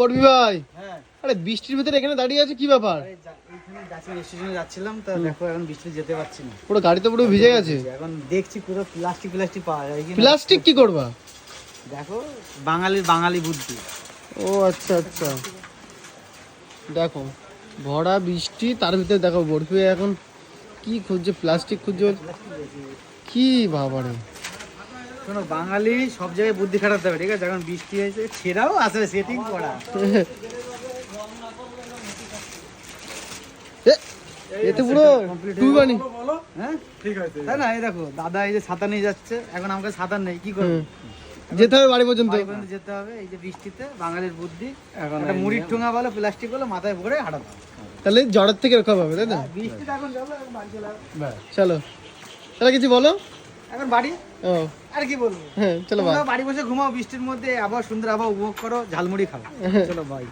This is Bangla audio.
বড়বি ভাই? হ্যাঁ। আরে বৃষ্টির ভিতরে এখানে দাঁড়িয়ে আছে কি ব্যাপার? যাচ্ছিলাম যাচ্ছিলাম দেখো এখন বৃষ্টি যেতে পারছি না। পুরো গাড়িতে পুরো ভিজে গেছে। এখন দেখছি পুরো প্লাস্টিক প্লাস্টিক পাওয়া যায় প্লাস্টিক কি করবা? দেখো বাঙালির বাঙালি বুদ্ধি। ও আচ্ছা আচ্ছা। দেখো ভরা বৃষ্টি তার ভিতরে দেখো বরফি এখন কি খুঁজছে প্লাস্টিক খুঁজছে কি বাবারে। শোনো বাঙালি সব জায়গায় বুদ্ধি খাটাতে হবে ঠিক আছে? এখন বৃষ্টি হয়েছে ছেঁড়াও আছে সেটিং করা। এ, এতে পুরো তুই বানি হ্যাঁ ঠিক আছে। তাই না? এই দেখো দাদা এই যে ছাতা নিয়ে যাচ্ছে এখন আমাকে ছাতা নেই কি করব? যেতে হবে বাড়ি পর্যন্ত। যেতে হবে এই যে বৃষ্টিতে বাঙালির বুদ্ধি। একটা মুড়ির ঠোঙা বলো প্লাস্টিক বলো মাথায় ভরে হাঁটাতে তাহলে জ্বরের থেকে রক্ষা পাবে তাই না? বৃষ্টিতে এখন যাব এখন। চলো। তাহলে কিছু বলো? এখন বাড়ি? ও। আর কি বলব? হ্যাঁ চলো বাই। বাড়ি বসে ঘুমাও বৃষ্টির মধ্যে আবার সুন্দর আবার উপভোগ করো ঝালমুড়ি খাও। চলো ভাই